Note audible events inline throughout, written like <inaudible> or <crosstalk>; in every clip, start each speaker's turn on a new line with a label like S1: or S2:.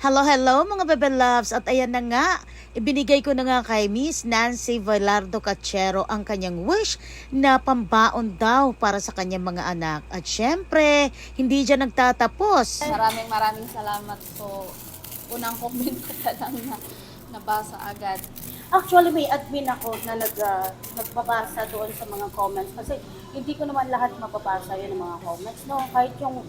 S1: Hello, hello mga bebe loves. At ayan na nga, ibinigay ko na nga kay Miss Nancy Velardo Cachero ang kanyang wish na pambaon daw para sa kanyang mga anak. At syempre, hindi dyan nagtatapos.
S2: Maraming maraming salamat po. Unang comment ko pa lang na nabasa agad.
S3: Actually, may admin ako na nag, ah, nagbabasa doon sa mga comments. Kasi hindi ko naman lahat mababasa yun ng mga comments. No? Kahit yung,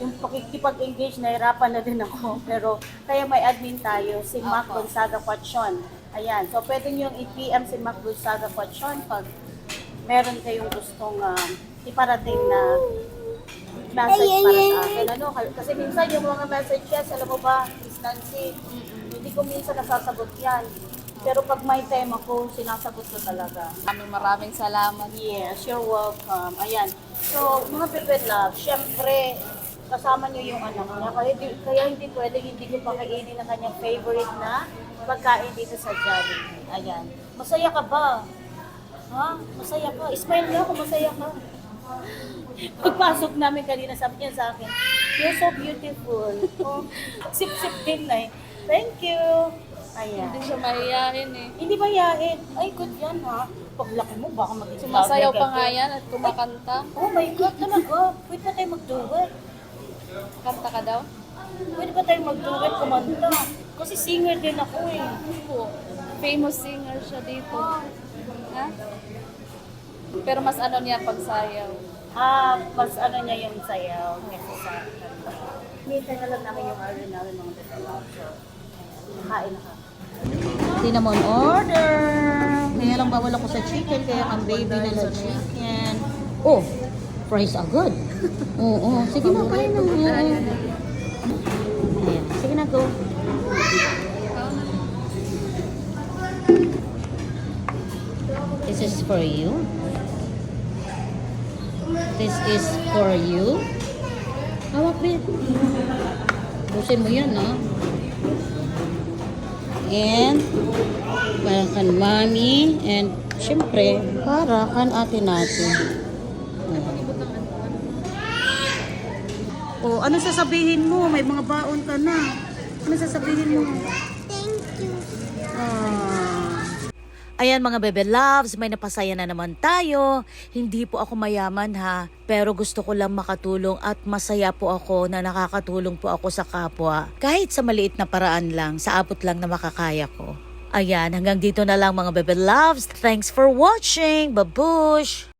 S3: yung pakikipag-engage, nahirapan na din ako. <laughs> Pero kaya may admin tayo, si Mac
S2: Opo.
S3: Gonzaga Quachon. Ayan. So, pwede nyo i-PM si Mac Gonzaga Quachon pag meron kayong gustong ah, iparating na message para sa akin. Ano? Kasi minsan yung mga messages, alam mo ba, Miss Nancy, hindi ko minsan nasasagot yan. Pero pag may tema ko, sinasagot ko talaga.
S2: Maraming maraming salamat.
S3: Yes, you're welcome. Ayan. So, mga Pepe Love, syempre, kasama niyo yung anak niya. Kaya, di- kaya hindi pwede hindi ko pakainin ang kanyang favorite na pagkain dito sa Jollibee. Ayan. Masaya ka ba? Ha? Masaya ka? Smile nga kung masaya ka. <laughs> Pagpasok namin kanina, sabi niya sa akin, You're so beautiful. <laughs> Oh, sip-sip din na eh. Thank you. Ayan.
S2: Hindi siya mahihayin eh.
S3: Hindi ba yain? Ay, good yan ha. Paglaki mo, baka maging
S2: Sumasayaw pa nga yan at kumakanta.
S3: Oh my God, talaga. Pwede ba tayo mag-duet?
S2: Kanta ka daw?
S3: Pwede ba tayo mag-duet kumanta? Kasi singer din ako eh.
S2: Famous singer siya dito. Ha? Pero mas ano niya pag sayaw.
S3: Ah, mas ano niya yung sayaw kesa sa kanta. Minsan na lang namin yung araw namin mga develop. So, kain na ka.
S1: Cinnamon order. Kaya lang bawal ako sa chicken, kaya ang baby na sa chicken. Oh, price agad. Oo, sige na, kain na. Oo. Ayan, sige na, go. This is for you. This is for you. Hawak, babe. Busin mo yan, ha? And, para kan mami. And, syempre, para kan ate natin. Oh, ano sasabihin mo? May mga baon ka na. Ano sasabihin mo? Thank you. Ah. Ayan mga bebe loves, may napasaya na naman tayo. Hindi po ako mayaman ha, pero gusto ko lang makatulong at masaya po ako na nakakatulong po ako sa kapwa. Kahit sa maliit na paraan lang, sa abot lang na makakaya ko. Ayan, hanggang dito na lang mga bebe loves. Thanks for watching. Babush!